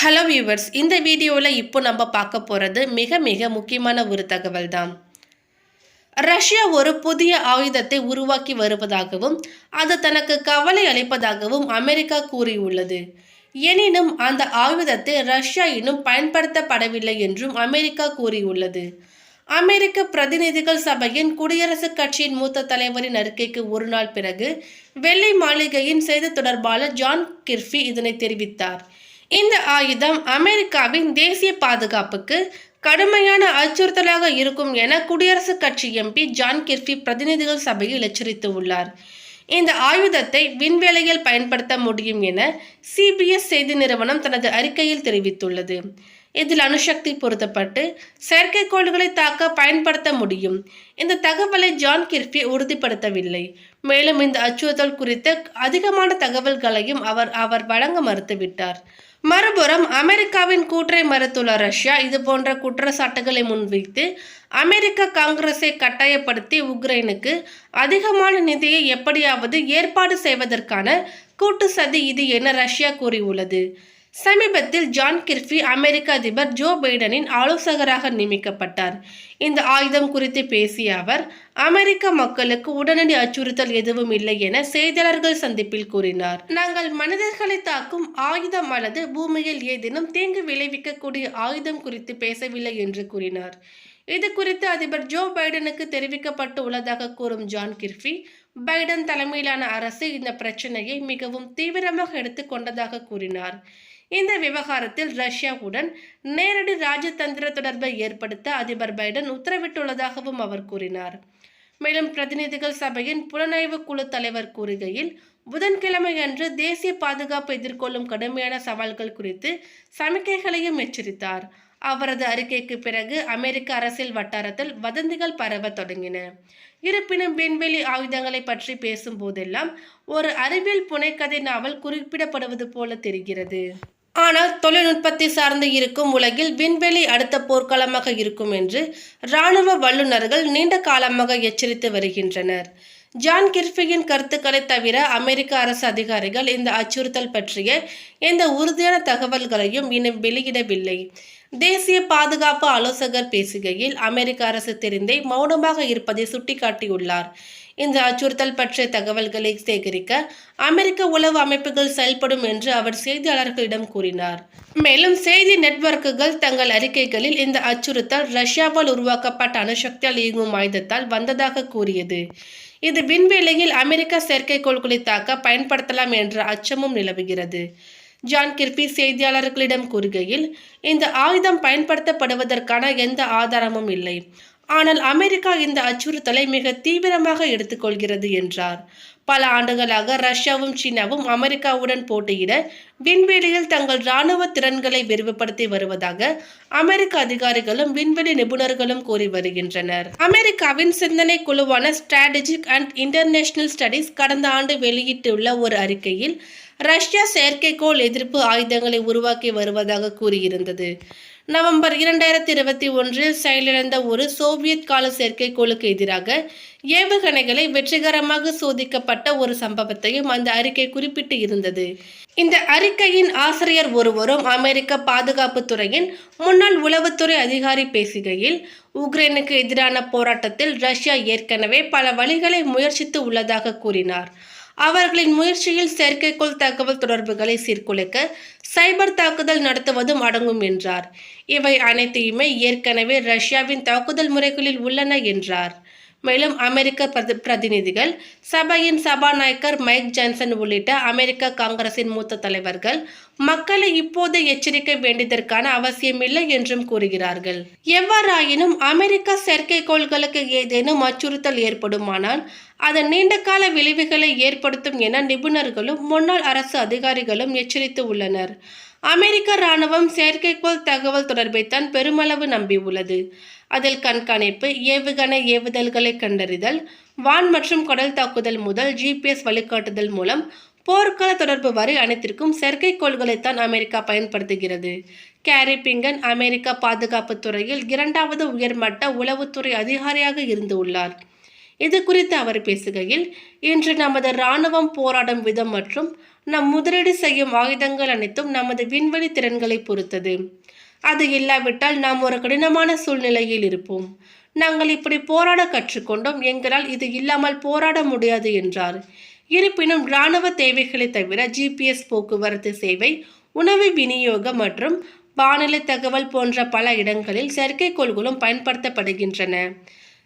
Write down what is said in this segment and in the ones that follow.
Hello viewers இந்த வீடியோவில் இப்போ நம்ம பார்க்க போகிறது மிக மிக முக்கியமான ஒரு தகவல் தான் ரஷ்யா ஒரு புதிய ஆயுதத்தை உருவாக்கி வருவதாகவும் அது தனக்கு கவலை அளிப்பதாகவும் அமெரிக்கா கூறியுள்ளது. எனினும் அந்த ஆயுதத்தை ரஷ்யா இன்னும் பயன்படுத்தப்படவில்லை என்றும் அமெரிக்கா கூறியுள்ளது. அமெரிக்க பிரதிநிதிகள் சபையின் குடியரசுக் கட்சியின் மூத்த தலைவரின் அறிக்கைக்கு ஒரு நாள் பிறகு வெள்ளை மாளிகையின் செய்தி தொடர்பாளர் ஜான் கிர்ஃபி இதனை தெரிவித்தார். இந்த ஆயுதம் அமெரிக்காவின் தேசிய பாதுகாப்புக்கு கடுமையான அச்சுறுத்தலாக இருக்கும் என குடியரசுக் கட்சி எம்பி ஜான் கிர்பி பிரதிநிதிகள் சபையில் எச்சரித்துள்ளார் இந்த ஆயுதத்தை விண்வெளியில் பயன்படுத்த முடியும் என சிபிஎஸ் செய்தி நிறுவனம் தனது அறிக்கையில் தெரிவித்துள்ளது. இதில் அணுசக்தி பொருத்தப்பட்டு செயற்கைக்கோள்களை தாக்க பயன்படுத்த முடியும். இந்த தகவலை ஜான் கிர்பி உறுதிப்படுத்தவில்லை. மேலும் இந்த அச்சுறுத்தல் குறித்த அதிகமான தகவல்களையும் அவர் அவர் வழங்க மறுத்துவிட்டார். மறுபுறம் அமெரிக்காவின் கூற்றை மறுத்துள்ள ரஷ்யா இது போன்ற குற்றச்சாட்டுகளை முன்வைத்து அமெரிக்க காங்கிரஸை கட்டாயப்படுத்தி உக்ரைனுக்கு அதிகமான நிதியை எப்படியாவது ஏற்பாடு செய்வதற்கான கூட்டு சதி இது என ரஷ்யா கூறியுள்ளது. சமீபத்தில் ஜான் கிர்ஃபி அமெரிக்க அதிபர் ஜோ பைடனின் ஆலோசகராக நியமிக்கப்பட்டார். இந்த ஆயுதம் குறித்து பேசிய அவர் அமெரிக்க மக்களுக்கு உடனடி அச்சுறுத்தல் எதுவும் இல்லை என செய்தியாளர்கள் சந்திப்பில் கூறினார். நாங்கள் மனிதர்களை தாக்கும் ஆயுதம் அல்லது பூமியில் ஏதேனும் தீங்கு விளைவிக்கக்கூடிய ஆயுதம் குறித்து பேசவில்லை என்று கூறினார். இது குறித்து அதிபர் ஜோ பைடனுக்கு தெரிவிக்கப்பட்டு உள்ளதாக கூறும் ஜான் கிர்ஃபி பைடன் தலைமையிலான அரசு இந்த பிரச்சனையை மிகவும் தீவிரமாக எடுத்துக்கொண்டதாக கூறினார். இந்த விவகாரத்தில் ரஷ்யாவுடன் நேரடி ராஜதந்திர தொடர்பை ஏற்படுத்த அதிபர் பைடன் உத்தரவிட்டுள்ளதாகவும் அவர் கூறினார். மேலும் பிரதிநிதிகள் சபையின் புலனாய்வு குழு தலைவர் கூறுகையில் புதன்கிழமை அன்று தேசிய பாதுகாப்பு எதிர்கொள்ளும் கடுமையான சவால்கள் குறித்து சமிக்கைகளையும் எச்சரித்தார். அவரது அறிக்கைக்கு பிறகு அமெரிக்க அரசியல் வட்டாரத்தில் வதந்திகள் பரவ தொடங்கின. இருப்பினும் விண்வெளி ஆயுதங்களை பற்றி பேசும் போதெல்லாம் ஒரு அறிவியல் புனைக்கதை நாவல் குறிப்பிடப்படுவது போல தெரிகிறது. ஆனால் தொழில்நுட்பத்தை சார்ந்து இருக்கும் உலகில் விண்வெளி அடுத்த போர்க்களமாக இருக்கும் என்று இராணுவ வல்லுநர்கள் நீண்ட காலமாக எச்சரித்து வருகின்றனர். ஜான் கிர்ஃபியின் கருத்துக்களை தவிர அமெரிக்க அரசு அதிகாரிகள் இந்த அச்சுறுத்தல் பற்றிய எந்த உறுதியான தகவல்களையும் இன்னும் வெளியிடவில்லை. தேசிய பாதுகாப்பு ஆலோசகர் பேசுகையில் அமெரிக்க அரசு தெரிந்தே மௌனமாக இருப்பதை சுட்டிக்காட்டியுள்ளார். இந்த அச்சுறுத்தல் பற்றிய தகவல்களை சேகரிக்க அமெரிக்க உளவு அமைப்புகள் செயல்படும் என்று அவர் செய்தியாளர்களிடம் கூறினார். மேலும் செய்தி நெட்வொர்க்குகள் தங்கள் அறிக்கைகளில் இந்த அச்சுறுத்தல் ரஷ்யாவால் உருவாக்கப்பட்ட அணுசக்தியால் இயங்கும் ஆயுதத்தால் வந்ததாக கூறியது. இது விண்வெளியில் அமெரிக்க செயற்கைக்கோள்களை தாக்க பயன்படுத்தலாம் என்ற அச்சமும் நிலவுகிறது. ஜான் கிர்பி செய்தியாளர்களிடம் கூறுகையில் இந்த ஆயுதம் பயன்படுத்தப்படுவதற்கான எந்த ஆதாரமும் இல்லை. ஆனால் அமெரிக்கா இந்த அச்சுறுத்தலை மிக தீவிரமாக எடுத்துக்கொள்கிறது என்றார். பல ஆண்டுகளாக ரஷ்யாவும் சீனாவும் அமெரிக்காவுடன் போட்டியிட விண்வெளியில் தங்கள் இராணுவ திறன்களை விரிவுபடுத்தி வருவதாக அமெரிக்க அதிகாரிகளும் விண்வெளி நிபுணர்களும் கூறி வருகின்றனர். அமெரிக்காவின் சிந்தனை குழுவான ஸ்ட்ராட்டஜிக் அண்ட் இன்டர்நேஷனல் ஸ்டடீஸ் கடந்த ஆண்டு வெளியிட்டுள்ள ஒரு அறிக்கையில் ரஷ்யா செயற்கைக்கோள் எதிர்ப்பு ஆயுதங்களை உருவாக்கி வருவதாக கூறியிருந்தது. நவம்பர் இரண்டாயிரத்தி இருபத்தி ஒன்றில் செயலிழந்த ஒரு சோவியத் கால செயற்கைக்கோளுக்கு எதிராக ஏவுகணைகளை வெற்றிகரமாக சோதிக்கப்பட்ட ஒரு சம்பவத்தையும் அந்த அறிக்கை குறிப்பிட்டு இருந்தது. இந்த அறிக்கையின் ஆசிரியர் ஒருவரும் அமெரிக்க பாதுகாப்பு துறையின் முன்னாள் உளவுத்துறை அதிகாரி பேசுகையில் உக்ரைனுக்கு எதிரான போராட்டத்தில் ரஷ்யா ஏற்கனவே பல வழிகளை முயற்சித்து உள்ளதாக கூறினார். அவர்களின் முயற்சியில் செயற்கைக்கோள் தகவல் தொடர்புகளை சீர்குலைக்க சைபர் தாக்குதல் நடத்துவதும் அடங்கும் என்றார். இவை அனைத்தையுமே ஏற்கனவே ரஷ்யாவின் தாக்குதல் முறைகளில் உள்ளன என்றார். மேலும் அமெரிக்க பிரதி பிரதிநிதிகள் சபையின் சபாநாயகர் மைக் ஜான்சன் உள்ளிட்ட அமெரிக்க காங்கிரசின் மூத்த தலைவர்கள் மக்களை இப்போது எச்சரிக்க வேண்டியதற்கான அவசியமில்லை என்றும் கூறுகிறார்கள். எவ்வாறாயினும் அமெரிக்க செயற்கைக்கோள்களுக்கு ஏதேனும் அச்சுறுத்தல் ஏற்படுமானால் அதன் நீண்டகால விளைவுகளை ஏற்படுத்தும் என நிபுணர்களும் முன்னாள் அரசு அதிகாரிகளும் எச்சரித்து உள்ளனர். அமெரிக்க இராணுவம் செயற்கைக்கோள் தகவல் தொடர்பைத்தான் பெருமளவு நம்பியுள்ளது. அதில் கண்காணிப்பு ஏவுகணை ஏவுதல்களை கண்டறிதல் வான் மற்றும் கடல் தாக்குதல் முதல் ஜிபிஎஸ் வழிகாட்டுதல் மூலம் போர்க்கால தொடர்பு வரை அனைத்திற்கும் செயற்கைக்கோள்களைத்தான் அமெரிக்கா பயன்படுத்துகிறது. கேரி பிங்கன் அமெரிக்க பாதுகாப்பு துறையில் இரண்டாவது உயர்மட்ட உளவுத்துறை அதிகாரியாக இருந்து உள்ளார். இது குறித்து அவர் பேசுகையில் இன்று நமது இராணுவம் போராடும் விதம் மற்றும் நாம் முதலீடு செய்யும் ஆயுதங்கள் அனைத்தும் நமது விண்வெளி திறன்களை பொறுத்தது. அது இல்லாவிட்டால் நாம் ஒரு கடினமான சூழ்நிலையில் இருப்போம். நாங்கள் இப்படி போராட கற்றுக்கொண்டோம் எங்களால் இது இல்லாமல் போராட முடியாது என்றார். இருப்பினும் இராணுவ தேவைகளை தவிர ஜிபிஎஸ் போக்குவரத்து சேவை உணவு விநியோகம் மற்றும் வானிலை தகவல் போன்ற பல இடங்களில் செயற்கைக்கோள்களும் பயன்படுத்தப்படுகின்றன.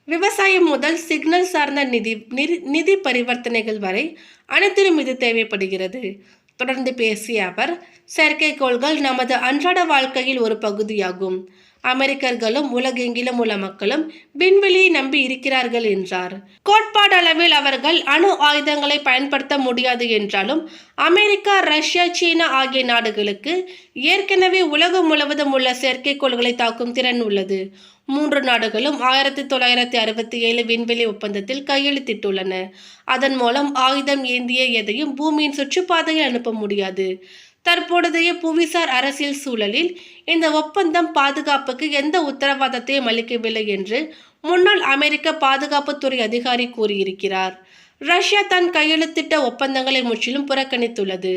விவசாயம் முதல் சிக்னல் சார்ந்த நிதி நிதி- நிதி பரிவர்த்தனைகள் வரை அனைத்திலும் இது தேவைப்படுகிறது. தொடர்ந்து பேசிய அவர் செயற்கைக்கோள்கள் நமது அன்றாட வாழ்க்கையில் ஒரு பகுதியாகும். அமெரிக்கர்களும் உலகெங்கிலும் உள்ள மக்களும் விண்வெளியை நம்பி இருக்கிறார்கள் என்றார். கோட்பாடு அளவில் அவர்கள் அணு ஆயுதங்களை பயன்படுத்த முடியாது என்றாலும் அமெரிக்கா ரஷ்யா சீனா ஆகிய நாடுகளுக்கு ஏற்கனவே உலகம் முழுவதும் உள்ள செயற்கைக்கோள்களை தாக்கும் திறன் உள்ளது. மூன்று நாடுகளும் ஆயிரத்தி தொள்ளாயிரத்தி அறுபத்தி ஏழு விண்வெளி ஒப்பந்தத்தில் கையெழுத்திட்டுள்ளன. அதன் மூலம் ஆயுதம் ஏந்திய எதையும் பூமியின் சுற்றுப்பாதையில் அனுப்ப முடியாது. தற்பொழுதைய புவிசார் அரசியல் சூழலில் இந்த ஒப்பந்தம் பாதுகாப்புக்கு எந்த உத்தரவாதத்தையும் அளிக்கவில்லை என்று முன்னாள் அமெரிக்க பாதுகாப்புத்துறை அதிகாரி கூறியிருக்கிறார். ரஷ்யா தான் கையெழுத்திட்ட ஒப்பந்தங்களை முற்றிலும் புறக்கணித்துள்ளது.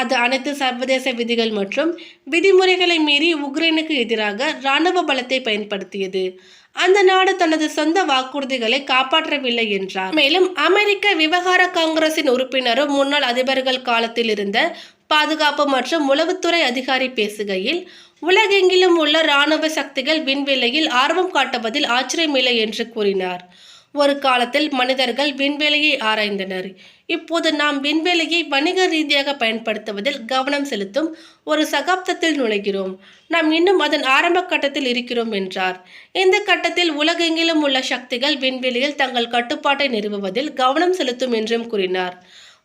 அது அனைத்து சர்வதேச விதிகள் மற்றும் விதிமுறைகளை மீறி உக்ரைனுக்கு எதிராக இராணுவ பலத்தை பயன்படுத்தியது. அந்த நாடு தனது சொந்த வாக்குறுதிகளை காப்பாற்றவில்லை என்றார். மேலும் அமெரிக்க விவகார காங்கிரசின் உறுப்பினரும் முன்னாள் அதிபர்கள் காலத்தில் இருந்த பாதுகாப்பு மற்றும் உளவுத்துறை அதிகாரி பேசுகையில் உலகெங்கிலும் உள்ள இராணுவ சக்திகள் விண்வெளியில் ஆர்வம் காட்டுவதில் ஆச்சரியமில்லை என்று கூறினார். ஒரு காலத்தில் மனிதர்கள் விண்வெளியை ஆராய்ந்தனர். இப்போது நாம் விண்வெளியை வணிக ரீதியாக பயன்படுத்துவதில் கவனம் செலுத்தும் ஒரு சகாப்தத்தில் நுழைகிறோம். நாம் இன்னும் அதன் ஆரம்ப கட்டத்தில் இருக்கிறோம் என்றார். இந்த கட்டத்தில் உலகெங்கிலும் உள்ள சக்திகள் விண்வெளியில் தங்கள் கட்டுப்பாட்டை நிறுவுவதில் கவனம் செலுத்தும் என்றும் கூறினார்.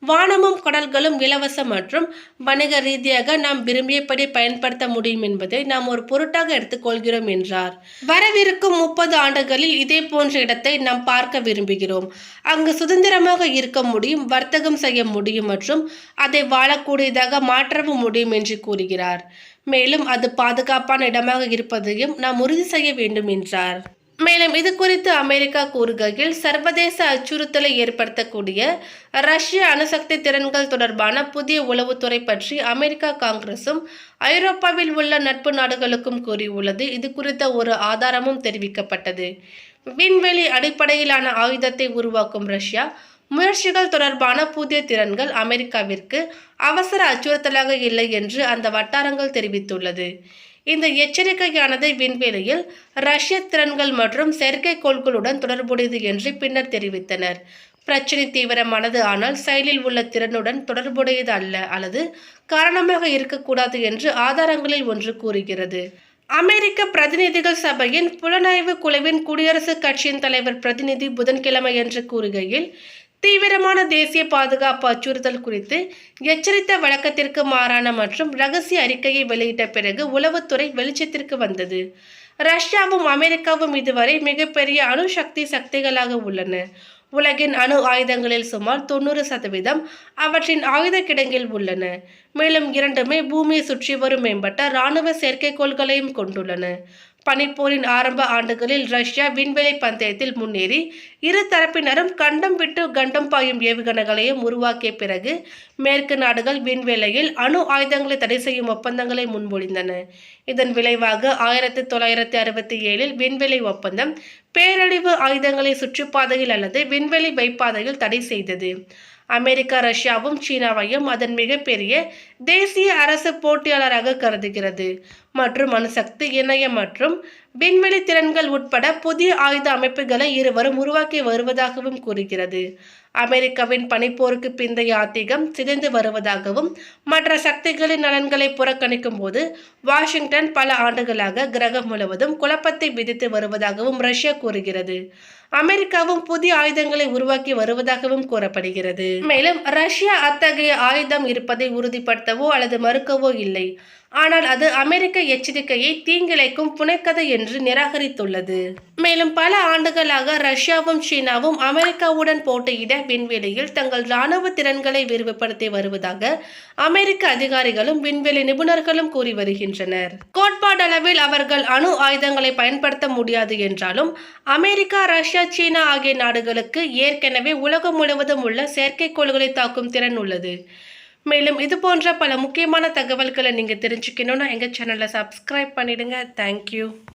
வானமும் கடல்களும் இலவசம் மற்றும் வணிக ரீதியாக நாம் விரும்பியபடி பயன்படுத்த முடியும் என்பதை நாம் ஒரு பொருட்டாக எடுத்துக்கொள்கிறோம் என்றார். வரவிருக்கும் முப்பது ஆண்டுகளில் இதே போன்ற இடத்தை நாம் பார்க்க விரும்புகிறோம். அங்கு சுதந்திரமாக இருக்க முடியும் வர்த்தகம் செய்ய முடியும் மற்றும் அதை வாழக்கூடியதாக மாற்றவும் முடியும் என்று கூறுகிறார். மேலும் அது பாதுகாப்பான இடமாக இருப்பதையும் நாம் உறுதி செய்ய வேண்டும் என்றார். மேலும் இது குறித்து அமெரிக்கா கூறுகையில் சர்வதேச அச்சுறுத்தலை ஏற்படுத்தக்கூடிய ரஷ்ய அணுசக்தி திறன்கள் தொடர்பான புதிய உளவுத்துறை பற்றி அமெரிக்கா காங்கிரசும் ஐரோப்பாவில் உள்ள நட்பு நாடுகளுக்கும் கூறியுள்ளது. இது குறித்த ஒரு ஆதாரமும் தெரிவிக்கப்பட்டது. விண்வெளி அடிப்படையிலான ஆயுதத்தை உருவாக்கும் ரஷ்யா முயற்சிகள் தொடர்பான புதிய திறன்கள் அமெரிக்காவிற்கு அவசர அச்சுறுத்தலாக இல்லை என்று அந்த வட்டாரங்கள் தெரிவித்துள்ளது. இந்த எச்சரிக்கையானது விண்வெளியில் ரஷ்ய திறன்கள் மற்றும் செயற்கைக்கோள்களுடன் தொடர்புடையது என்று பின்னர் தெரிவித்தனர். பிரச்சினை தீவிரமானது ஆனால் செயலில் உள்ள திறனுடன் தொடர்புடையது அல்ல அல்லது காரணமாக இருக்கக்கூடாது என்று ஆதாரங்களில் ஒன்று கூறுகிறது. அமெரிக்க பிரதிநிதிகள் சபையின் புலனாய்வு குழுவின் குடியரசுக் கட்சியின் தலைவர் பிரதிநிதி புதன்கிழமை என்று கூறுகையில் தீவிரமான தேசிய பாதுகாப்பு அச்சுறுத்தல் குறித்து எச்சரித்த வழக்கத்திற்கு மாறான மற்றும் ரகசிய அறிக்கையை வெளியிட்ட பிறகு உளவுத்துறை வெளிச்சத்திற்கு வந்தது. ரஷ்யாவும் அமெரிக்காவும் இதுவரை மிகப்பெரிய அணு சக்தி சக்திகளாக உள்ளன. உலகின் அணு ஆயுதங்களில் சுமார் தொண்ணூறு சதவீதம் அவற்றின் ஆயுத கிடங்கில் உள்ளன. மேலும் இரண்டுமே பூமியை சுற்றி வரும் மேம்பட்ட இராணுவ செயற்கைக்கோள்களையும் கொண்டுள்ளன. பனிப்போரின் ஆரம்ப ஆண்டுகளில் ரஷ்யா விண்வெளி பந்தயத்தில் முன்னேறி இரு தரப்பினரும் கண்டம் விட்டு கண்டம் பாயும் ஏவுகணைகளையும் உருவாக்கிய பிறகு மேற்கு நாடுகள் விண்வெளியில் அணு ஆயுதங்களை தடை செய்யும் ஒப்பந்தங்களை முன்மொழிந்தன. இதன் விளைவாக ஆயிரத்தி தொள்ளாயிரத்தி அறுபத்தி ஏழில் விண்வெளி ஒப்பந்தம் பேரழிவு ஆயுதங்களை சுற்றுப்பாதையில் அல்லது விண்வெளி வைப்பாதையில் தடை செய்தது. அமெரிக்கா ரஷ்யாவும் சீனாவையும் அதன் மிகப்பெரிய தேசிய அரசு போட்டியாளராக கருதுகிறது. மற்றும் அணுசக்தி இணையம் மற்றும் விண்வெளி திறன்கள் உட்பட புதிய ஆயுத அமைப்புகளை இருவரும் உருவாக்கி வருவதாகவும் கூறுகிறது. அமெரிக்காவின் பனிப்போருக்கு பிந்தைய ஆத்திகம் சிதைந்து வருவதாகவும் மற்ற சக்திகளின் நலன்களை புறக்கணிக்கும் போது வாஷிங்டன் பல ஆண்டுகளாக கிரகம் முழுவதும் குழப்பத்தை விதித்து வருவதாகவும் ரஷ்யா கூறுகிறது. அமெரிக்காவும் புதிய ஆயுதங்களை உருவாக்கி வருவதாகவும் கூறப்படுகிறது. மேலும் ரஷ்யா அத்தகைய ஆயுதம் இருப்பதை உறுதிப்படுத்தவோ அல்லது மறுக்கவோ இல்லை. ஆனால் அது அமெரிக்க எச்சரிக்கையை தீங்கிழைக்கும் புனைக்கதை என்று நிராகரித்துள்ளது. மேலும் பல ஆண்டுகளாக ரஷ்யாவும் சீனாவும் அமெரிக்காவுடன் போட்டியிட விண்வெளியில் தங்கள் இராணுவ திறன்களை விரிவுபடுத்தி வருவதாக அமெரிக்க அதிகாரிகளும் விண்வெளி நிபுணர்களும் கூறி வருகின்றனர். கோட்பாடளவில் அவர்கள் அணு ஆயுதங்களை பயன்படுத்த முடியாது என்றாலும் அமெரிக்கா ரஷ்யா சீனா ஆகிய நாடுகளுக்கு ஏற்கனவே உலகம் முழுவதும் உள்ள செயற்கைக்கோள்களை தாக்கும் திறன் உள்ளது. மேலும் இது போன்ற பல முக்கியமான தகவல்களை நீங்கள் தெரிஞ்சுக்கணுன்னா எங்கள் சேனலை சப்ஸ்கிரைப் பண்ணிவிடுங்க தேங்க்யூ